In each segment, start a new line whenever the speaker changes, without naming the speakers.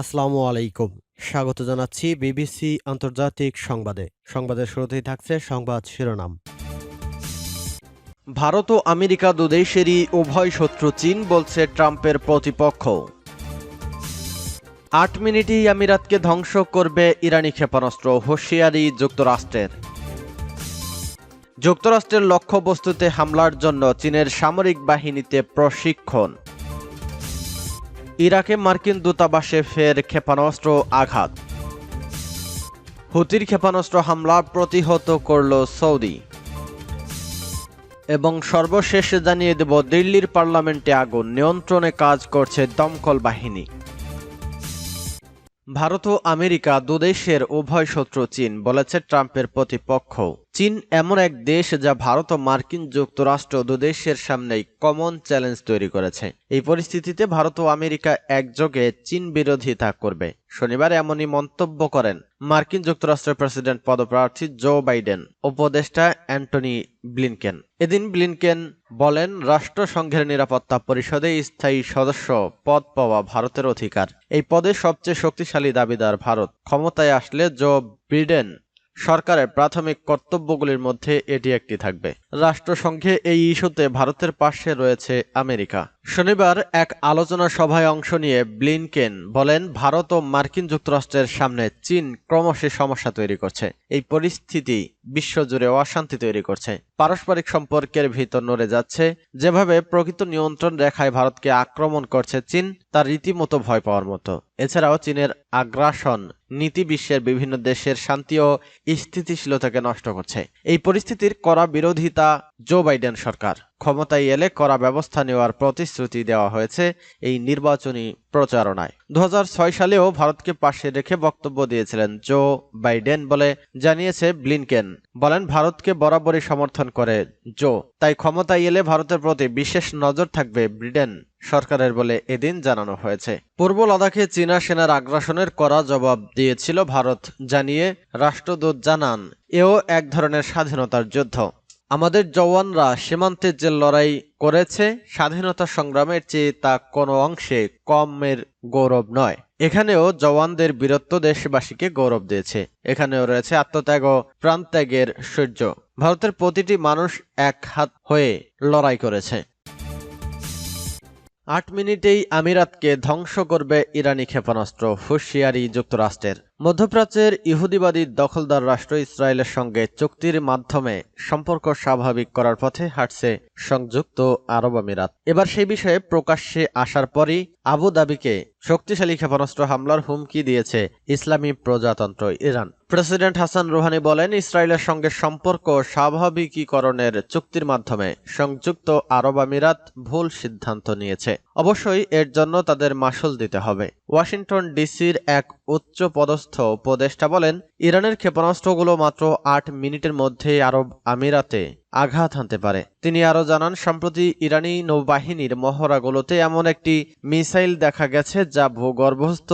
আসসালামু আলাইকুম। স্বাগত জানাচ্ছি বিবিসি আন্তর্জাতিক সংবাদে। সংবাদের শুরুতেই থাকছে সংবাদ শিরোনাম। ভারত ও আমেরিকা দুদেশেরই উভয় শত্রু চীন বলছে ট্রাম্পের প্রতিপক্ষ। আট মিনিটেই আমিরাতকে ধ্বংস করবে ইরানি ক্ষেপণাস্ত্র, হুঁশিয়ারি যুক্তরাষ্ট্রের। যুক্তরাষ্ট্রের লক্ষ্যবস্তুতে হামলার জন্য চীনের সামরিক বাহিনীতে প্রশিক্ষণ। ইরাকে মার্কিন দূতাবাসে ফের ক্ষেপণাস্ত্র আঘাত। হুতির ক্ষেপণাস্ত্র হামলা প্রতিহত করল সৌদি। এবং সর্বশেষ জানিয়ে দেব, দিল্লির পার্লামেন্টে আগুন, নিয়ন্ত্রণে কাজ করছে দমকল বাহিনী। ভারত ও আমেরিকা দুদেশের উভয় শত্রু চীন, বলেছে ট্রাম্পের প্রতিপক্ষ। চীন এমন এক দেশ যা ভারত ও মার্কিন যুক্তরাষ্ট্র দুদেশের সামনেই কমন চ্যালেঞ্জ তৈরি করেছে। এই পরিস্থিতিতে ভারত ও আমেরিকা একযোগে চীন বিরোধিতা করবে। শনিবার এমনই মন্তব্য করেন মার্কিন যুক্তরাষ্ট্রের প্রেসিডেন্ট পদপ্রার্থী জো বাইডেন, উপদেষ্টা অ্যান্টনি ব্লিনকেন। এদিন ব্লিনকেন বলেন, রাষ্ট্রসংঘের নিরাপত্তা পরিষদে স্থায়ী সদস্য পদ পাওয়া ভারতের অধিকার। এই পদে সবচেয়ে শক্তিশালী দাবিদার ভারত। ক্ষমতায় আসলে জো বিডেন সরকারের প্রাথমিক কর্তব্যগুলির মধ্যে এটি একটি থাকবে। রাষ্ট্রসংঘে এই ইস্যুতে ভারতের পাশে রয়েছে আমেরিকা। শনিবার এক আলোচনা সভায় অংশ নিয়ে ব্লিনকেন বলেন, ভারত ও মার্কিন যুক্তরাষ্ট্রের সামনে চীন ক্রমশই সমস্যা তৈরি করছে। এই পরিস্থিতি বিশ্বজুড়ে অশান্তি তৈরি করছে। পারস্পরিক সম্পর্কের ভিতর নড়ে যাচ্ছে। যেভাবে প্রকৃত নিয়ন্ত্রণ রেখায় ভারতকে আক্রমণ করছে চীন তার রীতিমতো ভয় পাওয়ার মতো। এছাড়াও চীনের আগ্রাসন নীতি বিশ্বের বিভিন্ন দেশের শান্তি ও স্থিতিশীলতাকে নষ্ট করছে। এই পরিস্থিতির কড়া বিরোধিতা জো বাইডেন সরকার। ক্ষমতায় এলে কড়া ব্যবস্থা নেওয়ার প্রতিশ্রুতি দেওয়া হয়েছে এই নির্বাচনী প্রচারণায়। দু হাজার ছয় সালেও ভারতকে পাশে রেখে বক্তব্য দিয়েছিলেন জো বাইডেন বলে জানিয়েছে ব্লিনকেন। বলেন, ভারতকে বরাবরই সমর্থন করে জো। তাই ক্ষমতায় এলে ভারতের প্রতি বিশেষ নজর থাকবে ব্রিটেন সরকারের বলে এদিন জানানো হয়েছে। পূর্ব লাদাখে চীনা সেনার আগ্রাসনের কড়া জবাব দিয়েছিল ভারত, জানিয়ে রাষ্ট্রদূত জানান, এও এক ধরনের স্বাধীনতার যুদ্ধ। আমাদের জওয়ানরা সীমান্তে যে লড়াই করেছে, স্বাধীনতা সংগ্রামের চেয়ে তা কোনো অংশে কমের গৌরব নয়। এখানেও জওয়ানদের বীরত্ব দেশবাসীকে গৌরব দিয়েছে। এখানেও রয়েছে আত্মত্যাগ ও প্রাণত্যাগের সূর্য। ভারতের প্রতিটি মানুষ এক হাত হয়ে লড়াই করেছে। আট মিনিটেই আমিরাতকে ধ্বংস করবে ইরানি ক্ষেপণাস্ত্র, হুঁশিয়ারি যুক্তরাষ্ট্রের। মধ্যপ্রাচ্যের ইহুদিবাদী দখলদার রাষ্ট্র ইসরায়েলের সঙ্গে চুক্তির মাধ্যমে সম্পর্ক স্বাভাবিক করার পথে হাঁটছে সংযুক্ত আরব আমিরাত। এবার সেই বিষয়ে প্রকাশ্যে আসার পরই আবু দাবিকে শক্তিশালী ক্ষেপণাস্ত্র হামলার হুমকি দিয়েছে ইসলামী প্রজাতন্ত্র ইরান। প্রেসিডেন্ট হাসান রুহানি বলেন, ইসরায়েলের সঙ্গে সম্পর্ক স্বাভাবিকীকরণের চুক্তির মাধ্যমে সংযুক্ত আরব আমিরাত ভুল সিদ্ধান্ত নিয়েছে। অবশ্যই এর জন্য তাদের মাসুল দিতে হবে। ওয়াশিংটন ডিসির এক উচ্চ পদস্থ উপদেষ্টা বলেন, ইরানের ক্ষেপণাস্ত্রগুলো মাত্র আট মিনিটের মধ্যে আরব আমিরাতে আঘাত হানতে পারে। তিনি আরও জানান, সম্প্রতি ইরানি নৌবাহিনীর মহড়াগুলোতে এমন একটি মিসাইল দেখা গেছে যা ভূগর্ভস্থ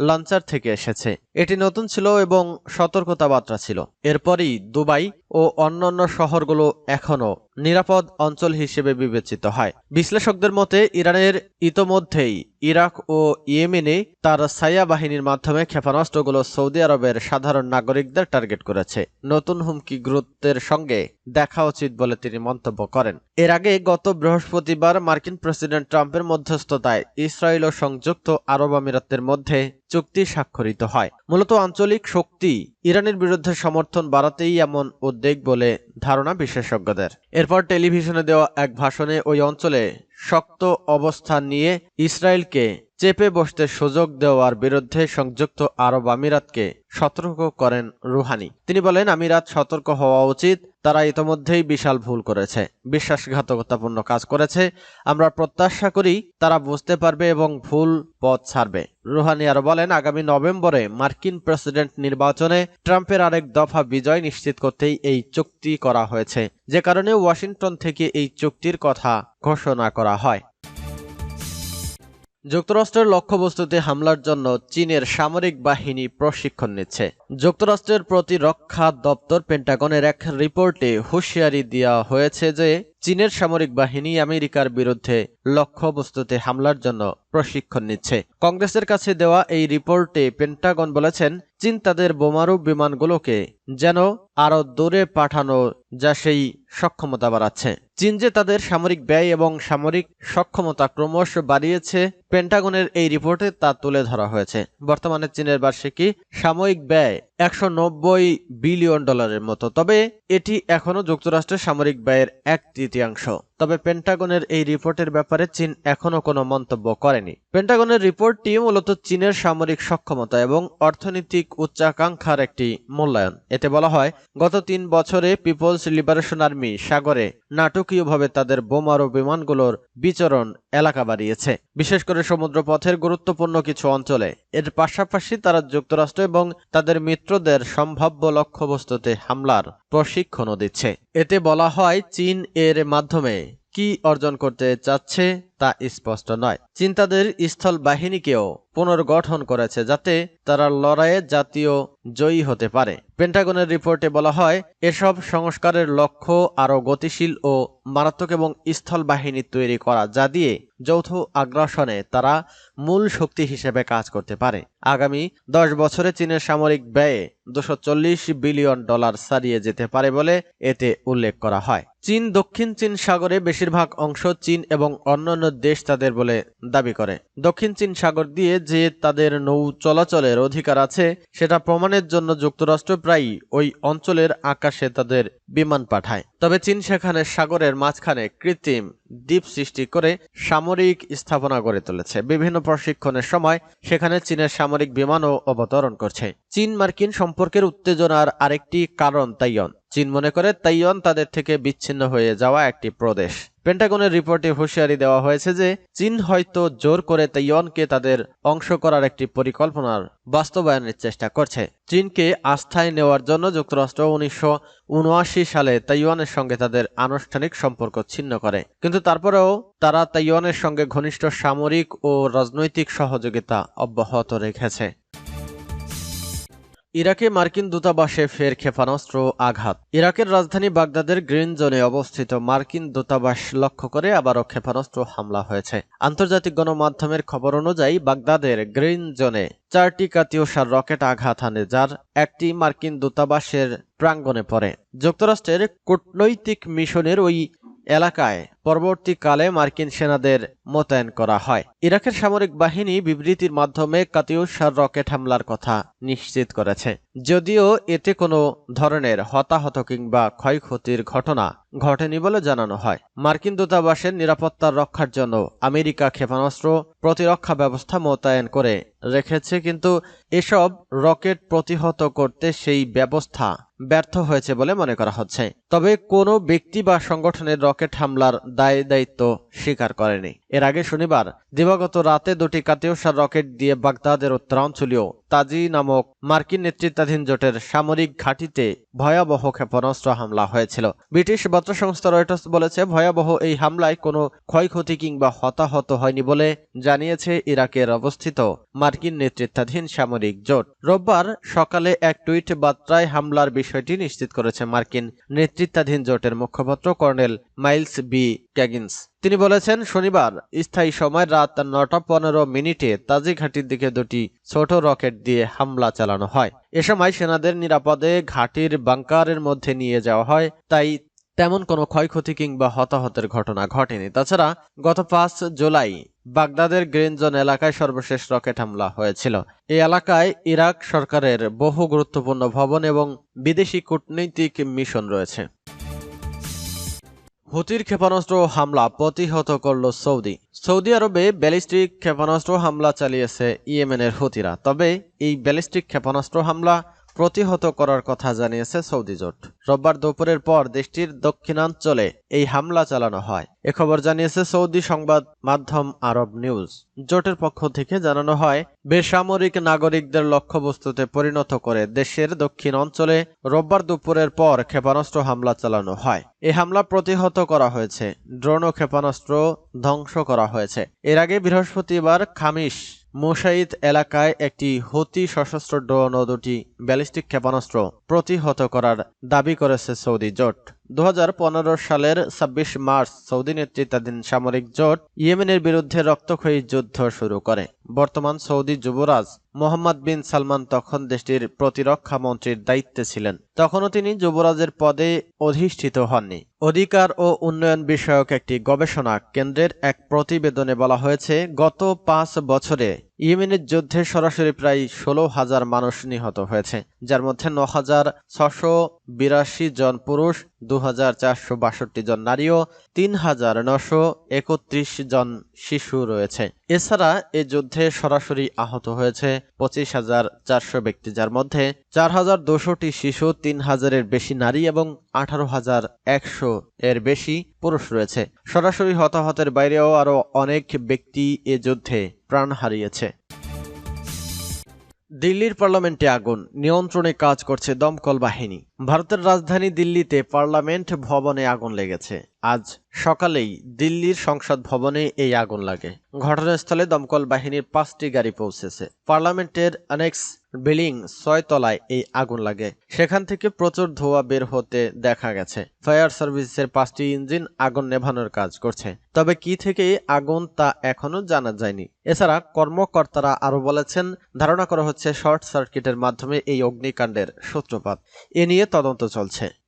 লঞ্চার থেকে এসেছে। এটি নতুন ছিল এবং সতর্কতা বার্তা ছিল। এরপরই দুবাই ও অন্যান্য শহরগুলো এখনও নিরাপদ অঞ্চল হিসেবে বিবেচিত হয়। বিশ্লেষকদের মতে, ইরানের ইতোমধ্যেই ইরাক ও ইয়েমেনে তার সাইয়া বাহিনীর মাধ্যমে ক্ষেপণাস্ত্রগুলো সৌদি আরবের সাধারণ নাগরিকদের টার্গেট করেছে। নতুন হুমকি গুরুত্বের সঙ্গে দেখা উচিত বলে তিনি মন্তব্য করেন। এর আগে গত বৃহস্পতিবার মার্কিন প্রেসিডেন্ট ট্রাম্পের মধ্যস্থতায় ইসরায়েল ও সংযুক্ত আরব আমিরাতের মধ্যে চুক্তি স্বাক্ষরিত হয়। মূলত আঞ্চলিক শক্তি ইরানের বিরুদ্ধে সমর্থন বাড়াতেই এমন উদ্বেগ বলে ধারণা বিশেষজ্ঞদের। এরপর টেলিভিশনে দেওয়া এক ভাষণে ওই অঞ্চলে শক্ত অবস্থান নিয়ে ইসরায়েলকে চেপে বসতে সুযোগ দেওয়ার বিরুদ্ধে সংযুক্ত আরব আমিরাতকে সতর্ক করেন রুহানি। তিনি বলেন, আমিরাত সতর্ক হওয়া উচিত, তারা ইতোমধ্যেই বিশাল ভুল করেছে, বিশ্বাসঘাতকতাপূর্ণ কাজ করেছে। আমরা প্রত্যাশা করি, তারা বুঝতে পারবে এবং ভুল পথ ছাড়বে। রুহানি আরও বলেন, আগামী নভেম্বরে মার্কিন প্রেসিডেন্ট নির্বাচনে ট্রাম্পের আরেক দফা বিজয় নিশ্চিত করতেই এই চুক্তি করা হয়েছে। যে কারণে ওয়াশিংটন থেকে এই চুক্তির কথা ঘোষণা করা হয়। যুক্তরাষ্ট্রের লক্ষ্যবস্তুতে হামলার জন্য চীনের সামরিক বাহিনী প্রশিক্ষণ নিচ্ছে। যুক্তরাষ্ট্রের প্রতিরক্ষা দপ্তর পেন্টাগনের এক রিপোর্টে হুঁশিয়ারি দেওয়া হয়েছে যে চীনের সামরিক বাহিনী আমেরিকার বিরুদ্ধে লক্ষ্যবস্তুতে হামলার জন্য প্রশিক্ষণ নিচ্ছে। কংগ্রেসের কাছে দেওয়া এই রিপোর্টে পেন্টাগন বলেছেন, চীন তাদের বোমারু বিমানগুলোকে যেন আরও দূরে পাঠানো যা সেই সক্ষমতা বাড়াচ্ছে। চীন যে তাদের সামরিক ব্যয় এবং সামরিক সক্ষমতা ক্রমশ বাড়িয়েছে, পেন্টাগনের এই রিপোর্টে তা তুলে ধরা হয়েছে। বর্তমানে চীনের বার্ষিকী সাময়িক ব্যয় একশো নব্বই বিলিয়ন ডলারের মতো। তবে এটি এখনও যুক্তরাষ্ট্রের সামরিক ব্যয়ের এক 减少。তবে পেন্টাগনের এই রিপোর্টের ব্যাপারে চীন এখনও কোনো মন্তব্য করেনি। পেন্টাগনের রিপোর্টটি মূলত চীনের সামরিক সক্ষমতা এবং অর্থনৈতিক উচ্চাকাঙ্ক্ষার একটি মূল্যায়ন। এতে বলা হয়, গত তিন বছরে পিপলস লিবারেশন আর্মি সাগরে নাটকীয়ভাবে তাদের বোমারু বিমানগুলোর বিচরণ এলাকা বাড়িয়েছে। বিশেষ করে সমুদ্রপথের গুরুত্বপূর্ণ কিছু অঞ্চলে। এর পাশাপাশি তারা যুক্তরাষ্ট্র এবং তাদের মিত্রদের সম্ভাব্য লক্ষ্যবস্তুতে হামলার প্রশিক্ষণও দিচ্ছে। এতে বলা হয়, চীন এর মাধ্যমে কি অর্জন করতে চাচ্ছে? তা স্পষ্ট নয়। চীন তাদের স্থল বাহিনীকেও পুনর্গঠন করেছে যাতে তারা লড়াইয়ে জাতীয় জয়ী হতে পারে। পেন্টাগনের রিপোর্টে বলা হয়, এসব সংস্কারের লক্ষ্য আরও গতিশীল ও মারাত্মক এবং স্থল বাহিনী তৈরি করা, যা দিয়ে যৌথ আগ্রাসনে তারা মূল শক্তি হিসেবে কাজ করতে পারে। আগামী দশ বছরে চীনের সামরিক ব্যয়ে দুশো বিলিয়ন ডলার ছাড়িয়ে যেতে পারে বলে এতে উল্লেখ করা হয়। চীন দক্ষিণ চীন সাগরে বেশিরভাগ অংশ চীন এবং অন্যান্য দেশ তাদের বলে দাবি করে। দক্ষিণ চীন সাগর দিয়ে যে তাদের নৌ চলাচলের অধিকার আছে, সেটা প্রমাণের জন্য যুক্তরাষ্ট্র প্রায়ই ওই অঞ্চলের আকাশে তাদের বিমান পাঠায়। তবে চীন সেখানে সাগরের মাঝখানে কৃত্রিম দ্বীপ সৃষ্টি করে সামরিক স্থাপনা গড়ে তুলেছে। বিভিন্ন প্রশিক্ষণের সময় সেখানে চীনের সামরিক বিমানও অবতরণ করছে। চীন মার্কিন সম্পর্কের উত্তেজনার আরেকটি কারণ তাইয়ন চীন মনে করে, তাইওয়ান তাদের থেকে বিচ্ছিন্ন হয়ে যাওয়া একটি প্রদেশ। পেন্টাগনের রিপোর্টে হুঁশিয়ারি দেওয়া হয়েছে যে, চীন হয়তো জোর করে তাইওয়ানকে তাদের অংশ করার একটি পরিকল্পনার বাস্তবায়নের চেষ্টা করছে। চীনকে আস্থায় নেওয়ার জন্য যুক্তরাষ্ট্র উনিশশো উনআশি সালে তাইওয়ানের সঙ্গে তাদের আনুষ্ঠানিক সম্পর্ক ছিন্ন করে। কিন্তু তারপরেও তারা তাইওয়ানের সঙ্গে ঘনিষ্ঠ সামরিক ও রাজনৈতিক সহযোগিতা অব্যাহত রেখেছে। ইরাকে মার্কিন দূতাবাসে ফের ক্ষেপণাস্ত্র আঘাত। ইরাকের রাজধানী বাগদাদের গ্রিন জোনে অবস্থিত মার্কিন দূতাবাস লক্ষ্য করে আবারও ক্ষেপণাস্ত্র হামলা হয়েছে। আন্তর্জাতিক গণমাধ্যমের খবর অনুযায়ী, বাগদাদের গ্রিন জোনে চারটি কাতিওসার রকেট আঘাত হানে, যার একটি মার্কিন দূতাবাসের প্রাঙ্গণে পড়ে। যুক্তরাষ্ট্রের কূটনৈতিক মিশনের ওই এলাকায় পরবর্তীকালে মার্কিন সেনাদের মোতায়েন করা হয়। ইরাকের সামরিক বাহিনী বিবৃতির মাধ্যমে কাতিউসার রকেট হামলার কথা নিশ্চিত করেছে। যদিও এতে কোনো ধরনের হতাহত কিংবা ক্ষয়ক্ষতির ঘটনা ঘটেনি বলে জানানো হয়। মার্কিন দূতাবাসের নিরাপত্তা রক্ষার জন্য আমেরিকা ক্ষেপণাস্ত্র প্রতিরক্ষা ব্যবস্থা মোতায়েন করে রেখেছে, কিন্তু এসব রকেট প্রতিহত করতে সেই ব্যবস্থা ব্যর্থ হয়েছে বলে মনে করা হচ্ছে। তবে কোনো ব্যক্তি বা সংগঠনের রকেট হামলার দায় দায়িত্ব স্বীকার করেনি। এর আগে শনিবার দিবাগত রাতে দুটি কাতিওসার রকেট দিয়ে বাগদাদের উত্তরাঞ্চলীয় তাজি নামক মার্কিন নেতৃত্বাধীন জোটের সামরিক ঘাঁটিতে ভয়াবহ ক্ষেপণাস্ত্র হামলা হয়েছিল। ব্রিটিশ বার্তা সংস্থা রয়টার্স বলেছে, ভয়াবহ এই হামলায় কোনো ক্ষয়ক্ষতি কিংবা হতাহত হয়নি বলে জানিয়েছে ইরাকের অবস্থিত মার্কিন নেতৃত্বাধীন সামরিক জোট। রোববার সকালে এক টুইট বার্তায় হামলার বিষয়টি নিশ্চিত করেছে মার্কিন নেতৃত্বাধীন জোটের মুখপাত্র কর্নেল মাইলস বি ক্যাগিন্স। তিনি বলেছেন, শনিবার, স্থায়ী সময় রাত নটা পনেরো মিনিটে তাজি ঘাটির দিকে দুটি ছোট রকেট দিয়ে হামলা চালানো হয়। এ সময় সেনাদের নিরাপদে ঘাটির বাংকারের মধ্যে নিয়ে যাওয়া হয়, তাই তেমন কোনো ক্ষয়ক্ষতি কিংবা হতাহতের ঘটনা ঘটেনি। তাছাড়া, গত পাঁচ জুলাই বাগদাদের গ্রেনজন এলাকায় সর্বশেষ রকেট হামলা হয়েছিল। এই এলাকায় ইরাক সরকারের বহু গুরুত্বপূর্ণ ভবন এবং বিদেশি কূটনৈতিক মিশন রয়েছে। হুতির ক্ষেপণাস্ত্র হামলা প্রতিহত করল সৌদি। সৌদি আরবে ব্যালিস্টিক ক্ষেপণাস্ত্র হামলা চালিয়েছে ইয়েমেনের হুতিরা। তবে এই ব্যালিস্টিক ক্ষেপণাস্ত্র হামলা প্রতিহত করার কথা জানিয়েছে সৌদি জোট। রোববার দুপুরের পর দেশটির দক্ষিণাঞ্চলে এই হামলা চালানো হয়। এ খবর জানিয়েছে সৌদি সংবাদ মাধ্যম আরব নিউজ। জোটের পক্ষ থেকে জানানো হয়, বেসামরিক নাগরিকদের লক্ষ্যবস্তুতে পরিণত করে দেশের দক্ষিণ অঞ্চলে রোববার দুপুরের পর ক্ষেপণাস্ত্র হামলা চালানো হয়। এই হামলা প্রতিহত করা হয়েছে। ড্রোন ও ক্ষেপণাস্ত্র ধ্বংস করা হয়েছে। এর আগে বৃহস্পতিবার খামিশ মুসাইদ এলাকায় একটি হতি সশস্ত্র ড্রোন ও দুটি ব্যালিস্টিক ক্ষেপণাস্ত্র। প্রতিহত করার দাবি করেছে সৌদি জোট। দু হাজার পনেরো সালের ২৬ মার্চ সৌদি নেতৃত্বাধীন সামরিক জোট ইয়েমেনের বিরুদ্ধে রক্তক্ষয়ী যুদ্ধ শুরু করে। বর্তমান সৌদি যুবরাজ মোহাম্মদ বিন সালমান তখন দেশটির প্রতিরক্ষা মন্ত্রীর দায়িত্বে ছিলেন। তখনও তিনি যুবরাজের পদে অধিষ্ঠিত হননি। অধিকার ও উন্নয়ন বিষয়ক একটি গবেষণা কেন্দ্রের এক প্রতিবেদনে বলা হয়েছে, গত পাঁচ বছরে ইয়েমেনের যুদ্ধে সরাসরি প্রায় ষোলো হাজার মানুষ নিহত হয়েছে, যার মধ্যে ন হাজার ছশো বিরাশি জন পুরুষ দু হাজার চারশো বাষট্টি জন নারী ও তিন হাজার নশো একত্রিশ জন শিশু রয়েছে। এছাড়া এ যুদ্ধে সরাসরি আহত হয়েছে পঁচিশ হাজার চারশো ব্যক্তি, যার মধ্যে চার হাজার দুশোটি শিশু তিন হাজারের বেশি নারী এবং আঠারো হাজার একশো এর বেশি পুরুষ রয়েছে। সরাসরি হতাহতের বাইরেও আরও অনেক ব্যক্তি এ যুদ্ধে প্রাণ হারিয়েছে। দিল্লির পার্লামেন্টে আগুন, নিয়ন্ত্রণে কাজ করছে দমকল বাহিনী। ভারতের রাজধানী দিল্লিতে পার্লামেন্ট ভবনে আগুন লেগেছে। আজ সকালেই দিল্লির সংসদ ভবনে এই আগুন লাগে। ঘটনাস্থলে দমকল বাহিনীর পাঁচটি গাড়ি পৌঁছেছে। পার্লামেন্টের অনেক্স বিল্ডিং ছয় তলায় এই আগুন লাগে। সেখান থেকে প্রচুর ধোঁয়া বের হতে দেখা গেছে। ফায়ার সার্ভিসের পাঁচটি ইঞ্জিন আগুন নেভানোর কাজ করছে। তবে কি থেকে আগুন তা এখনও জানা যায়নি। এছাড়া কর্মকর্তারা আরও বলেছেন, ধারণা করা হচ্ছে শর্ট সার্কিটের মাধ্যমে এই অগ্নিকাণ্ডের সূত্রপাত। এ নিয়ে তদন্ত চলছে।